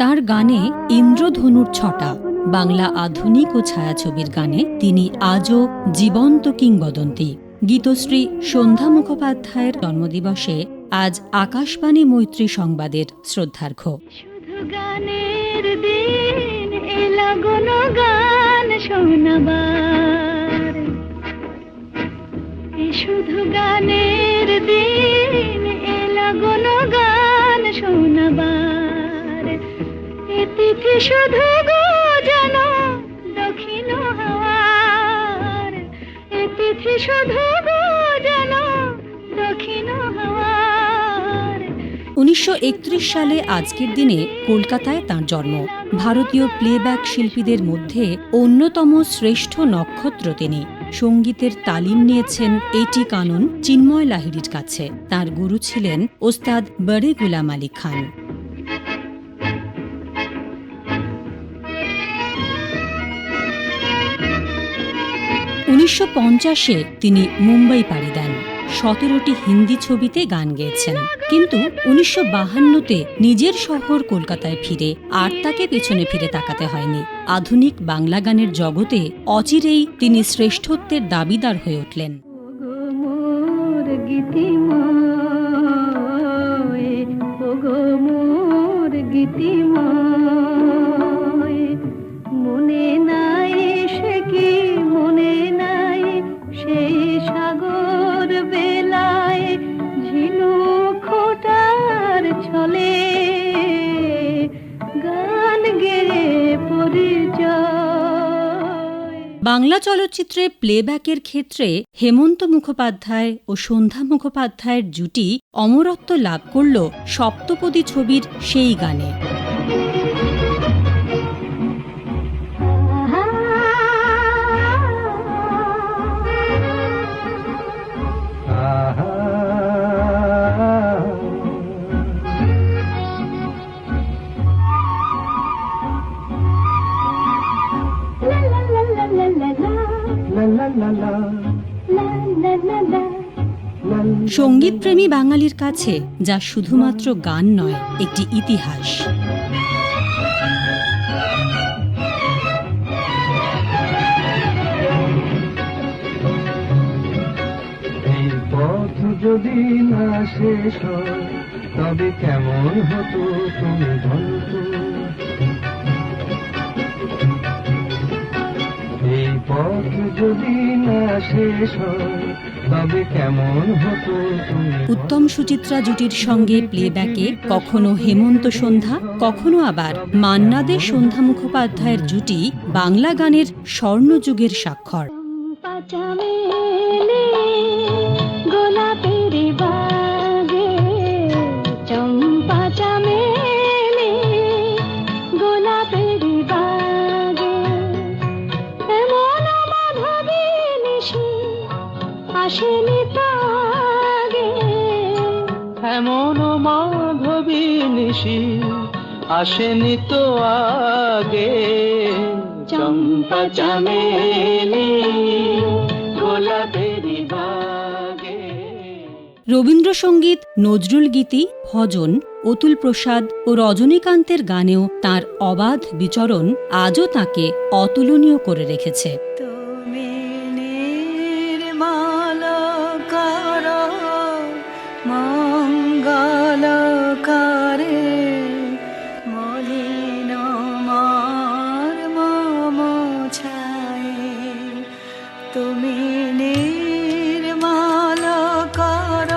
গানে ইন্দ্রধনুর ছটা, বাংলা আধুনিক ও ছায়াছবির গানে তিনি আজও জীবন্ত কিংবদন্তি। গীতশ্রী সন্ধ্যা মুখোপাধ্যায়ের জন্মদিবসে আজ আকাশবাণী মৈত্রী সংবাদের শ্রদ্ধার্ঘ্য। শুধু গানের দিন গান শোনাবার শুধু গো যেন দক্ষিণ এ শুধু গো যেন দক্ষিণ উনিশশো সালে আজকের দিনে কলকাতায় তাঁর জন্ম। ভারতীয় প্লেব্যাক শিল্পীদের মধ্যে অন্যতম শ্রেষ্ঠ নক্ষত্র তিনি। সঙ্গীতের তালিম নিয়েছেন এটি কানুন, চিন্ময় লাহিড়ির কাছে। তার গুরু ছিলেন ওস্তাদ বড়ে গুলাম আলী খান। উনিশশো পঞ্চাশে তিনি মুম্বাই পাড়ি দেন। সতেরোটি হিন্দি ছবিতে গান গেয়েছেন। কিন্তু উনিশশো বাহান্নতে নিজের শহর কলকাতায় ফিরে আর তাকে পেছনে ফিরে তাকাতে হয়নি। আধুনিক বাংলা গানের জগতে অচিরেই তিনি শ্রেষ্ঠত্বের দাবিদার হয়ে উঠলেন। ওগো বাংলা চলচ্চিত্রে প্লেব্যাকের ক্ষেত্রে হেমন্ত মুখোপাধ্যায় ও সন্ধ্যা মুখোপাধ্যায়ের জুটি অমরত্ব লাভ করল সপ্তপদী ছবির সেই গানে। সঙ্গীতপ্রেমী বাঙালির কাছে যা শুধুমাত্র গান নয়, একটি ইতিহাস। যদি না শেষ তবে কেমন হতো তুমি বলো পথ যদি না শেষ হয় তবে কেমন হতো উত্তম সুচিত্রা জুটির সঙ্গে প্লেব্যাকে কখনো হেমন্ত সন্ধ্যা কখনো আবার মান্নাদের সন্ধ্যা মুখোপাধ্যায়ের জুটি বাংলা গানের স্বর্ণযুগের স্বাক্ষর। আসেনি তো আগে এমন মাধবী নিশি আসেনি তো আগে। চম্পা চামেলি গোলাপেরি বাগে। রবীন্দ্রসঙ্গীত নজরুল গীতি ভজন অতুল প্রসাদ ও রজনীকান্তের গানেও তার অবাধ বিচরণ আজও তাকে অতুলনীয় করে রেখেছে। তুমি নির্মল কর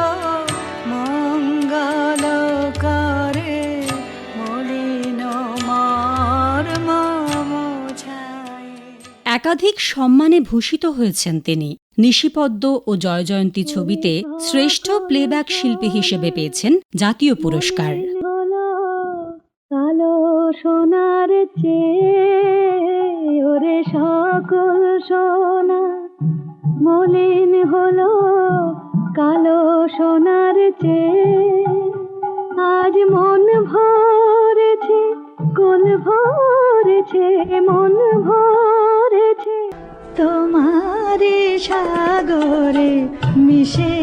মঙ্গল করে মলিন একাধিক সম্মানে ভূষিত হয়েছেন তিনি। নিশিপদ্ম ও জয়জয়ন্তী ছবিতে শ্রেষ্ঠ প্লেব্যাক শিল্পী হিসেবে পেয়েছেন জাতীয় পুরস্কার। কালো সোনার চেয়ে ওরে সকল সোনা। মলিন হলো কালো সোনার চেয়ে। আজ মন ভরেছে, কোন ভরেছে, মন ভরেছে। তোমার সাগরে মিশে